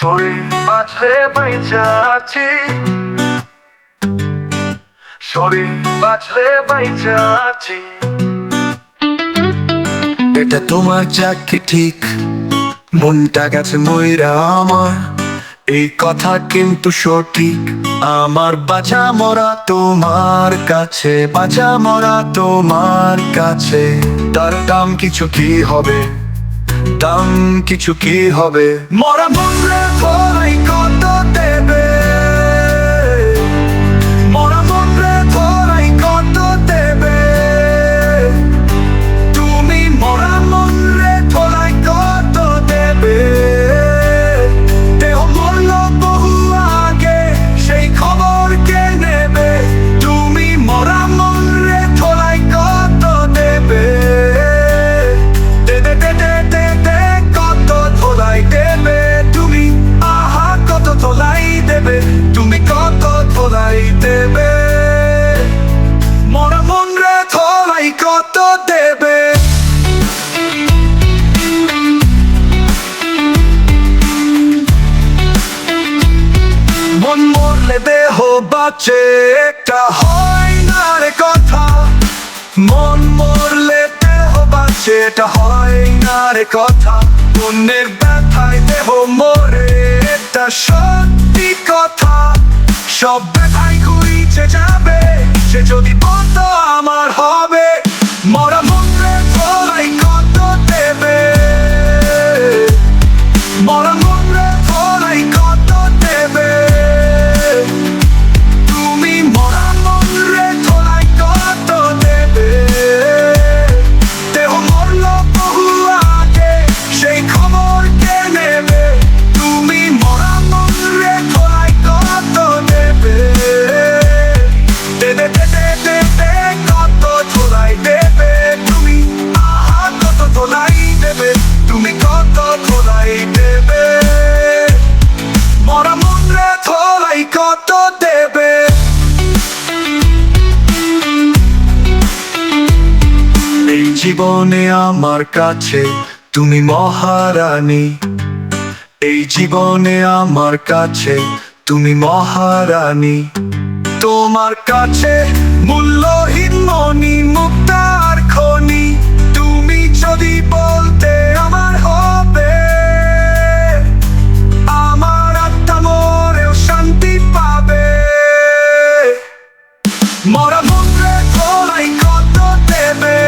শরীর বাঁচলে বাইচা আছি। শরীর বাঁচলে এটা তোমার চাকরি ঠিক, মনটা গেছে ময়রা আমার। এই কথা কিন্তু সঠিক, আমার বাঁচা মরা তোমার কাছে, বাঁচা মরা তোমার কাছে। তার দাম কিছু কি হবে? দাম কিছু কি হবে। মরা মন কত দেবে। মরা মন রে ধোলাই কত দেবে। মন মরলে দেহ বাঁচে একটা, হয় না রে কথা। মন মরলে দেহ বাঁচে এটা হয় না রে কথা। মনের ব্যথায় দেহ মরে, এটা সত্যি কথা। সব ব্যথাই ঘুরিছে যাবে সে যদি বলতো আমার হবে। জীবনে আমার কাছে তুমি মহারানী। এই জীবনে আমার কাছে তুমি মহারানী। তোমার কাছে মূল্যহীন মনি মুক্তার খনি। তুমি যদি বলতে আমার হবে, আমার আত্মা মরেও শান্তি পাবে। মরা মন্ত্রে কত দেবে?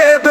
cedo